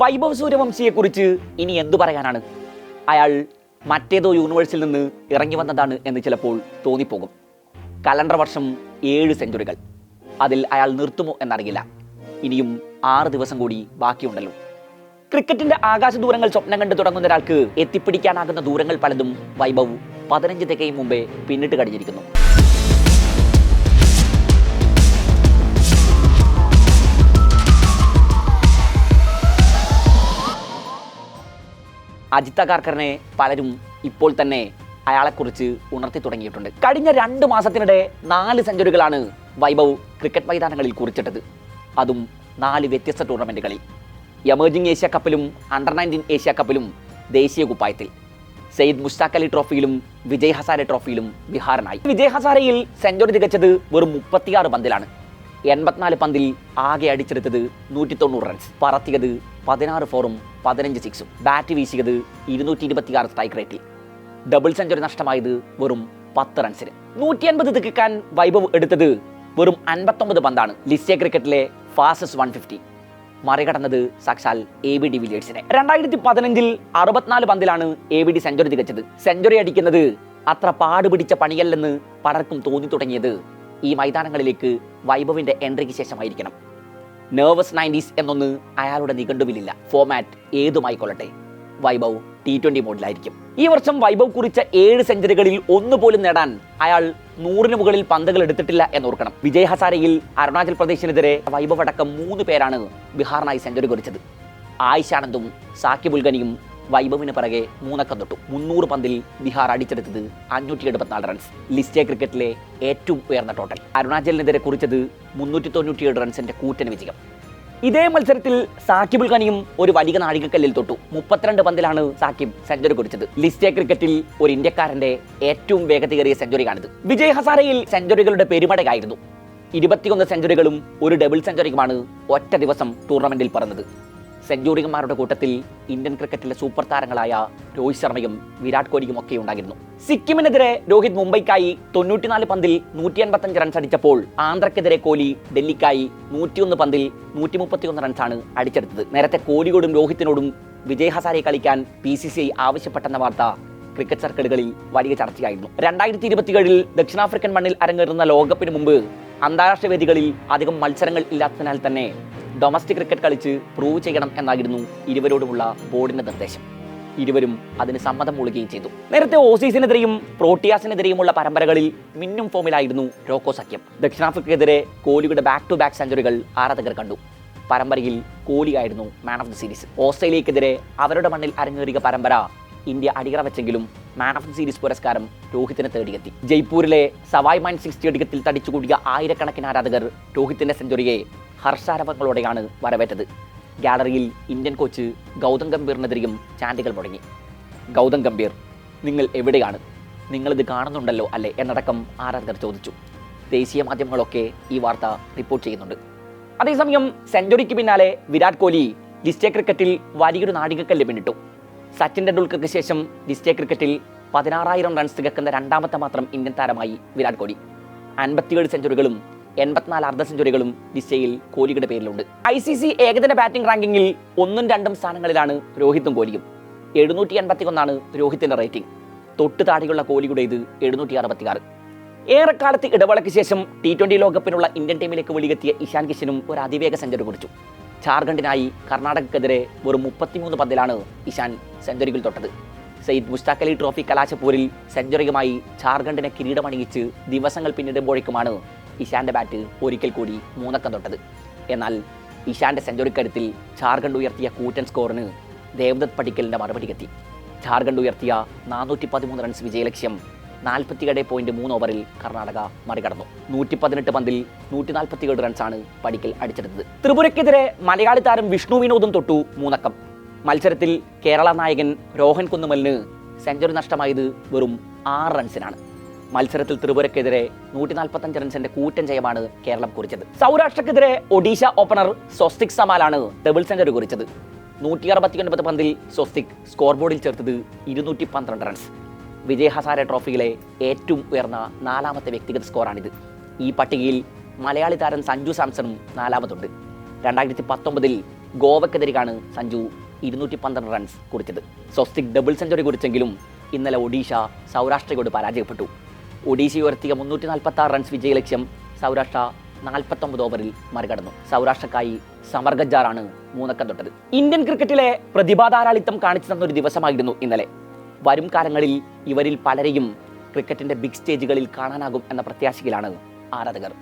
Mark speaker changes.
Speaker 1: വൈഭവ് സൂര്യവംശിയെക്കുറിച്ച് ഇനി എന്തു പറയാനാണ്? അയാൾ മറ്റേതോ യൂണിവേഴ്സിൽ നിന്ന് ഇറങ്ങി വന്നതാണ് എന്ന് ചിലപ്പോൾ തോന്നിപ്പോകും. കലണ്ടർ വർഷം ഏഴ് സെഞ്ചുറികൾ അതിൽ അയാൾ നിർത്തുമോ എന്നറിയില്ല. ഇനിയും ആറ് ദിവസം കൂടി ബാക്കിയുണ്ടല്ലോ. ക്രിക്കറ്റിന്റെ ആകാശ ദൂരങ്ങൾ സ്വപ്നം കണ്ടു തുടങ്ങുന്ന ഒരാൾക്ക് എത്തിപ്പിടിക്കാനാകുന്ന ദൂരങ്ങൾ പലതും വൈഭവ് പതിനഞ്ച് തികയും മുമ്പേ പിന്നിട്ട് കഴിഞ്ഞിരിക്കുന്നു. അജിത്ത കാർക്കറിനെ പലരും ഇപ്പോൾ തന്നെ അയാളെക്കുറിച്ച് ഉണർത്തി തുടങ്ങിയിട്ടുണ്ട്. കഴിഞ്ഞ രണ്ട് മാസത്തിനിടെ നാല് സെഞ്ചുറികളാണ് വൈഭവ് ക്രിക്കറ്റ് മൈതാനങ്ങളിൽ കുറിച്ചിട്ടത്. അതും നാല് വ്യത്യസ്ത ടൂർണമെന്റുകളിൽ എമേർജിംഗ് ഏഷ്യ കപ്പിലും അണ്ടർ നയന്റീൻ ഏഷ്യ കപ്പിലും ദേശീയ കുപ്പായത്തിൽ. സെയ്ദ് മുഷ്താഖ് അലി ട്രോഫിയിലും വിജയ് ഹസാരെ ട്രോഫിയിലും ബിഹാറിനായി വിജയ് ഹസാരയിൽ സെഞ്ചുറി തികച്ചത് വെറും മുപ്പത്തിയാറ് പന്തിലാണ്. എൺപത്തിനാല് പന്തിൽ ആകെ അടിച്ചെടുത്തത് നൂറ്റി തൊണ്ണൂറ് റൺസ് പറത്തിയത് പതിനാറ് ഫോറും പതിനഞ്ച് സിക്സും ബാറ്റ് വീശിയത് ഇരുന്നൂറ്റി ഇരുപത്തിയാറ് സ്ട്രൈക്ക് റേറ്റിൽ ഡബിൾ സെഞ്ചുറി നഷ്ടമായത് വെറും പത്ത് റൺസിന് നൂറ്റി അൻപത് തിക്കാൻ വൈഭവ് എടുത്തത് വെറും അൻപത്തൊമ്പത് പന്താണ് ലിസ്റ്റേ ക്രിക്കറ്റിലെ ഫാസ്റ്റസ്റ്റ് വൺ ഫിഫ്റ്റി മറികടന്നത് സാക്ഷാൽ എ ബി ഡി വില്ലിയേഴ്സിനെ രണ്ടായിരത്തി പതിനഞ്ചിൽ അറുപത്തിനാല് പന്തിലാണ് എ ബി ഡി സെഞ്ചുറി തികച്ചത്. സെഞ്ചുറി അടിക്കുന്നത് അത്ര പാടുപിടിച്ച പണിയല്ലെന്ന് പലർക്കും തോന്നി തുടങ്ങിയത് ഈ മൈതാനങ്ങളിലേക്ക് വൈഭവിന്റെ എൻട്രിക്ക് ശേഷമായിരിക്കണം. നെർവസ് നയന്റീസ് എന്നൊന്ന് അയാളുടെ നിഘണ്ടുവിലില്ല. ഫോമാറ്റ് ഏതുമായിക്കൊള്ളട്ടെ? വൈഭവ് ടി ട്വന്റി മോഡിലായിരിക്കും ഈ വർഷം വൈഭവ് കുറിച്ച ഏഴ് സെഞ്ചുറികളിൽ ഒന്നുപോലും നേടാൻ അയാൾ നൂറിന് മുകളിൽ പന്തുകൾ എടുത്തിട്ടില്ല എന്നോർക്കണം. വിജയ് ഹസാരയിൽ അരുണാചൽ പ്രദേശിനെതിരെ വൈഭവ് അടക്കം മൂന്ന് പേരാണ് ബീഹാറിനായി സെഞ്ചുറി കുറിച്ചത്. ആയിഷാനന്ദും സാക്കിബ് ഉൽഗനിയും വൈഭവിന് പിറകെ മൂന്നക്കം തൊട്ടു. മുന്നൂറ് പന്തിൽ ബിഹാർ അടിച്ചെടുത്തത് അഞ്ഞൂറ്റി എഴുപത്തിനാല് റൺസ് ലിസ്റ്റേ ക്രിക്കറ്റിലെ ഏറ്റവും ഉയർന്ന ടോട്ടൽ അരുണാചലിനെതിരെ കുറിച്ചത് മുന്നൂറ്റി തൊണ്ണൂറ്റിയേഴ് റൺസിന്റെ കൂറ്റൻ വിജയം. ഇതേ മത്സരത്തിൽ സാക്കിബുൽ ഖനിയും ഒരു വലിയ നാഴികക്കല്ലിൽ തൊട്ടു. മുപ്പത്തിരണ്ട് പന്തിലാണ് സാക്കിബ് സെഞ്ചുറി കുറിച്ചത്. ലിസ്റ്റേ ക്രിക്കറ്റിൽ ഒരു ഇന്ത്യക്കാരന്റെ ഏറ്റവും വേഗതയേറിയ സെഞ്ചുറിയാണിത് വിജയ് ഹസാരയിൽ സെഞ്ചുറികളുടെ പെരുമടയായിരുന്നു ഇരുപത്തിയൊന്ന് സെഞ്ചുറികളും ഒരു ഡബിൾ സെഞ്ചുറിയുമാണ് ഒറ്റ ദിവസം ടൂർണമെന്റിൽ പറഞ്ഞത് സെഞ്ചുറിയന്മാരുടെ കൂട്ടത്തിൽ ഇന്ത്യൻ ക്രിക്കറ്റിലെ സൂപ്പർ താരങ്ങളായ രോഹിത് ശർമ്മയും വിരാട് കോഹ്ലിയും ഒക്കെ ഉണ്ടായിരുന്നു. സിക്കിമിനെതിരെ രോഹിത് മുംബൈക്കായി തൊണ്ണൂറ്റിനാല് പന്തിൽ നൂറ്റി അൻപത്തഞ്ച് റൺസ് അടിച്ചപ്പോൾ ആന്ധ്രക്കെതിരെ കോഹ്ലി ഡൽഹിക്കായി നൂറ്റിയൊന്ന് പന്തിൽ നൂറ്റി മുപ്പത്തിയൊന്ന് റൺസാണ് അടിച്ചെടുത്തത്. നേരത്തെ കോഹ്ലിയോടും രോഹിത്തിനോടും വിജയ് ഹസാരെ കളിക്കാൻ പി സി സി ഐ ആവശ്യപ്പെട്ടെന്ന വാർത്ത ക്രിക്കറ്റ് സർക്കിളുകളിൽ വലിയ ചർച്ചയായിരുന്നു. രണ്ടായിരത്തി ഇരുപത്തിയേഴിൽ ദക്ഷിണാഫ്രിക്കൻ മണ്ണിൽ അരങ്ങേറുന്ന ലോകകപ്പിന് മുമ്പ് അന്താരാഷ്ട്ര വേദികളിൽ അധികം മത്സരങ്ങൾ ഇല്ലാത്തതിനാൽ തന്നെ ഡൊമസ്റ്റിക് ക്രിക്കറ്റ് കളിച്ച് പ്രൂവ് ചെയ്യണം എന്നായിരുന്നു ഇരുവരോടുമുള്ള ബോർഡിന്റെ നിർദ്ദേശം. ഇരുവരും അതിന് സമ്മതം മൂളുകയും ചെയ്തു. നേരത്തെ ഓസീസിനെതിരെയും പ്രോട്ടിയാസിനെതിരെയുമുള്ള പരമ്പരകളിൽ മിന്നും ഫോമിലായിരുന്നു റോക്കോ സഖ്യം. ദക്ഷിണാഫ്രിക്കയ്ക്കെതിരെ കോഹ്ലിയുടെ ബാക്ക് ടു ബാക്ക് സെഞ്ചുറികൾ ആരാധകർ കണ്ടു. പരമ്പരയിൽ കോഹ്ലിയായിരുന്നു മാൻ ഓഫ് ദി സീരീസ് ഓസ്ട്രേലിയക്കെതിരെ അവരുടെ മണ്ണിൽ അരങ്ങേറിയ പരമ്പര ഇന്ത്യ അടിയറ വെച്ചെങ്കിലും മാൻ ഓഫ് ദി സീരീസ് പുരസ്കാരം രോഹിത്തിനെ തേടിയെത്തി. ജയ്പൂരിലെ സവായ് മാൻ സിംഗ് സ്റ്റേഡിയത്തിൽ തടിച്ചുകൂടിയ ആയിരക്കണക്കിന് ആരാധകർ രോഹിത്തിന്റെ സെഞ്ചുറിയെ ഹർഷാരവങ്ങളോടെയാണ് വരവേറ്റത്. ഗാലറിയിൽ ഇന്ത്യൻ കോച്ച് ഗൗതം ഗംഭീറിനെതിരെയും ചാൻഡുകൾ മുടങ്ങി ഗൗതം ഗംഭീർ നിങ്ങൾ എവിടെയാണ്? നിങ്ങളിത് കാണുന്നുണ്ടല്ലോ അല്ലേ? എന്നടക്കം ആരാധകർ ചോദിച്ചു. ദേശീയ മാധ്യമങ്ങളൊക്കെ ഈ വാർത്ത റിപ്പോർട്ട് ചെയ്യുന്നുണ്ട്. അതേസമയം സെഞ്ചുറിക്ക് പിന്നാലെ വിരാട് കോഹ്ലി ലിസ്റ്റേ ക്രിക്കറ്റിൽ വലിയൊരു നാഴികക്കല്ല് പിന്നിട്ടു. സച്ചിൻ ടെണ്ടുൽക്കർക്ക് ശേഷം ലിസ്റ്റേ ക്രിക്കറ്റിൽ പതിനാറായിരം റൺസ് തികക്കുന്ന രണ്ടാമത്തെ മാത്രം ഇന്ത്യൻ താരമായി വിരാട് കോഹ്ലി. അൻപത്തിയേഴ് സെഞ്ചുറികളും എൺപത്തിനാല് അർദ്ധ സെഞ്ചുറികളും ദിശയിൽ കോഹ്ലിയുടെ പേരിലുണ്ട്. ഐ സി സി ഏകദിന ബാറ്റിംഗ് റാങ്കിങ്ങിൽ ഒന്നും രണ്ടും സ്ഥാനങ്ങളിലാണ് രോഹിത്തും കോഹ്ലിയും എഴുന്നൂറ്റി എൺപത്തി ഒന്നാണ് രോഹിത്തിന്റെ റേറ്റിംഗ്. തൊട്ട് താഴെയുള്ള കോഹ്ലിയുടേത് എഴുന്നൂറ്റി അറുപത്തിയാറ് ഏറെക്കാലത്ത് ഇടവേളയ്ക്ക് ശേഷം ടി ട്വന്റി ലോകകപ്പിനുള്ള ഇന്ത്യൻ ടീമിലേക്ക് വിളിയെത്തിയ ഇഷാൻ കിഷനും ഒരു അതിവേഗ സെഞ്ചുറി കുറിച്ചു. ജാർഖണ്ഡിനായി കർണാടകക്കെതിരെ വെറും മുപ്പത്തിമൂന്ന് പന്തിലാണ് ഇഷാൻ സെഞ്ചുറികൾ തൊട്ടത്. സയ്യിദ് മുസ്താഖ് അലി ട്രോഫി കലാശപ്പൂരിൽ സെഞ്ചുറിയുമായി ജാർഖണ്ഡിനെ കിരീടമണിയിച്ച് ദിവസങ്ങൾ പിന്നിടുമ്പോഴേക്കുമാണ് ഇഷാന്റെ ബാറ്റ് ഒരിക്കൽ കൂടി മൂന്നക്കം തൊട്ടത്. എന്നാൽ ഇഷാന്റെ സെഞ്ചുറിക്കരുത്തിൽ ജാർഖണ്ഡ് ഉയർത്തിയ കൂറ്റൻ സ്കോറിന് ദേവദത്ത് പടിക്കലിന്റെ മറുപടി എത്തി ജാർഖണ്ഡ് ഉയർത്തിയ നാനൂറ്റി പതിമൂന്ന് റൺസ് വിജയലക്ഷ്യം നാൽപ്പത്തിയേഴ് പോയിന്റ് മൂന്ന് ഓവറിൽ കർണാടക മറികടന്നു. നൂറ്റി പതിനെട്ട് പന്തിൽ നൂറ്റി നാൽപ്പത്തിയേഴ് റൺസാണ് പടിക്കൽ അടിച്ചെടുത്തത്. ത്രിപുരയ്ക്കെതിരെ മലയാളി താരം വിഷ്ണു വിനോദും തൊട്ടു മൂന്നക്കം. മത്സരത്തിൽ കേരള നായകൻ രോഹൻ കുന്നുമലിന് സെഞ്ചുറി നഷ്ടമായത് വെറും ആറ് റൺസിനാണ് മത്സരത്തിൽ ത്രിപുരക്കെതിരെ നൂറ്റി നാൽപ്പത്തഞ്ച് റൺസിന്റെ കൂറ്റൻ ജയമാണ് കേരളം കുറിച്ചത്. സൗരാഷ്ട്രക്കെതിരെ ഒഡീഷ ഓപ്പണർ സ്വസ്തിക് സമാലാണ് ഡബിൾ സെഞ്ചറി കുറിച്ചത്. നൂറ്റി അറുപത്തി ഒൻപത് പന്തിൽ സ്വസ്തിക് സ്കോർ ബോർഡിൽ ചേർത്തത് ഇരുന്നൂറ്റി പന്ത്രണ്ട് റൺസ്. വിജയ് ഹസാരെ ട്രോഫിയിലെ ഏറ്റവും ഉയർന്ന നാലാമത്തെ വ്യക്തിഗത സ്കോറാണിത്. ഈ പട്ടികയിൽ മലയാളി താരം സഞ്ജു സാംസണും നാലാമതുണ്ട്. രണ്ടായിരത്തി പത്തൊമ്പതിൽ ഗോവക്കെതിരെയാണ് സഞ്ജു ഇരുന്നൂറ്റി പന്ത്രണ്ട് റൺസ് കുറിച്ചത്. സ്വസ്തിക് ഡബിൾ സെഞ്ചുറി കുറിച്ചെങ്കിലും ഇന്നലെ ഒഡീഷ സൗരാഷ്ട്രയോട് പരാജയപ്പെട്ടു. ഒഡീഷ ഉയർത്തിയ മുന്നൂറ്റി നാൽപ്പത്തി ആറ് റൺസ് വിജയലക്ഷ്യം സൗരാഷ്ട്ര നാൽപ്പത്തൊമ്പത് ഓവറിൽ മറികടന്നു. സൗരാഷ്ട്രക്കായി സമർ ഗജ്ജാറാണ് മൂന്നക്കം തൊട്ടത്. ഇന്ത്യൻ ക്രിക്കറ്റിലെ പ്രതിഭാധാരാളിത്തം കാണിച്ചു തന്നൊരു ദിവസമായിരുന്നു ഇന്നലെ. വരും കാലങ്ങളിൽ ഇവരിൽ പലരെയും ക്രിക്കറ്റിന്റെ ബിഗ് സ്റ്റേജുകളിൽ കാണാനാകും എന്ന പ്രത്യാശയിലാണ് ആരാധകർ.